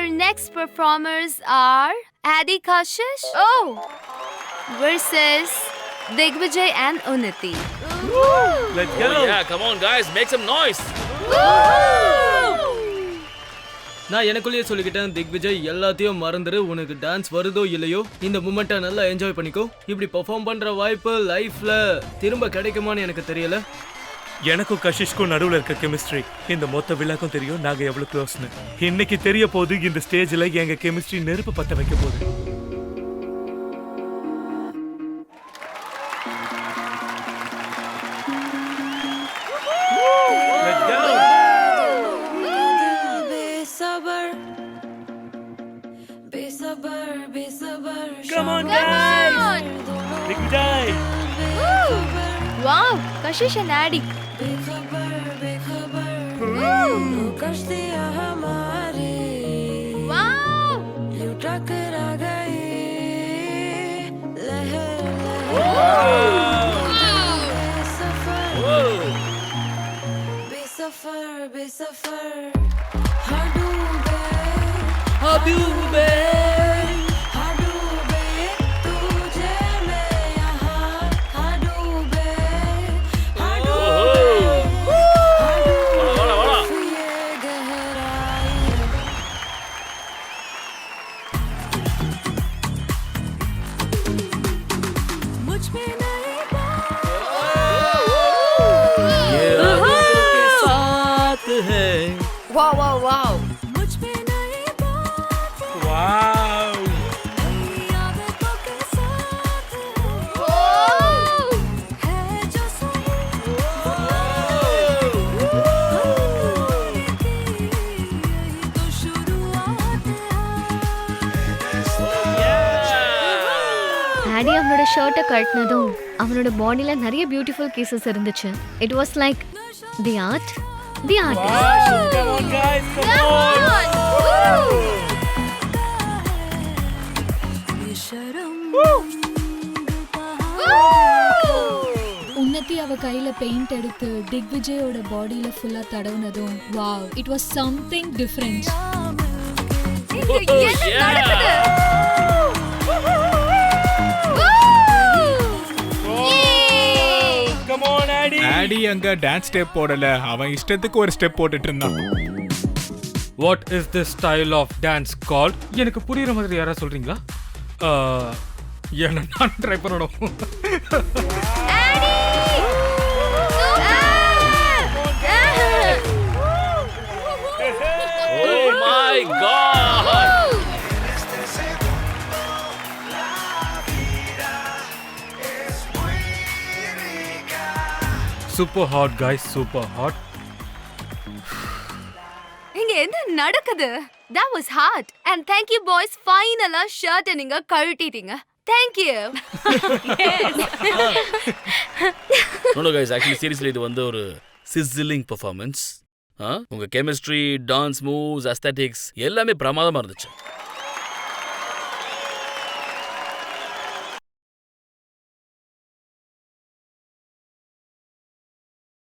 Our next performers are Adi Kashish oh! versus Digvijay and Unnati. Let's Oh, yeah, come on, guys, make some noise. நான் எனக்குள்ளேயே சொல்லிக்கிட்டேன் திக்விஜய் எல்லாத்தையும் மறந்துரு. உனக்கு dance வருதோ இல்லையோ இந்த மூமெண்ட்டை நல்லா என்ஜாய் பண்ணிக்கோ. இப்படி பெர்ஃபார்ம் பண்ற வாய்ப்பு லைஃப்ல திரும்ப கிடைக்குமான்னு எனக்கு தெரியல. எனக்கும் கஷிஷ்க்கும் நடுவில் இருக்க கெமிஸ்ட்ரி இந்த மொத்த விழாக்கும் தெரியும் நாங்கள் எவ்வளோ க்ளோஸ்னு இன்னைக்கு தெரிய போது இந்த ஸ்டேஜில் எங்க கெமிஸ்ட்ரி நெருப்பு பற்ற வைக்க போகுது Come on, guys! Come on! Wow, Kashish and Addy. बेखबर बेखबर। कश्तियाँ हमारी Wow! यूँ टकरा गई। लहर लहर। बेसफर। बेसफर बेसफर। हाँ डूबे हाँ डूबे मुझ में नहीं Wow, wow, wow. மேடி அவனோட ஷர்ட்டை கட்டினதும் அவனோட பாடியில் நிறைய பியூட்டிஃபுல் கேசஸ் இருந்துச்சு. It was like the art the art Unnathi அவ கையில பெயிண்ட் எடுத்து டிக்விஜயோட பாடியில ஃபுல்லா தடவுனதும் wow it was something different Addy. Addy அங்க டான்ஸ் ஸ்டெப் போடல. அவன் இஷ்டத்துக்கு ஒரு ஸ்டெப் போட்டுட்டு இருந்தான். What is this style of dance call எனக்கு புரியுற மாதிரி யாராவது சொல்றீங்களா? என்ன நான் ட்ரை பண்ணணும்? Oh my god! Super hot guys super hot இங்க என்ன நடக்குது? That was hard and thank you boys ஃபைனலா ஷர்ட் நீங்க கழட்டிட்டீங்க. Thank you. No, no, guys, actually, seriously, இது வந்து ஒரு சிசிலிங் பெர்ஃபார்மன்ஸ் உங்க கெமிஸ்ட்ரி டான்ஸ் மூவ்ஸ் அஸ்தட்டிக்ஸ் எல்லாமே பிரமாதமா இருந்துச்சு.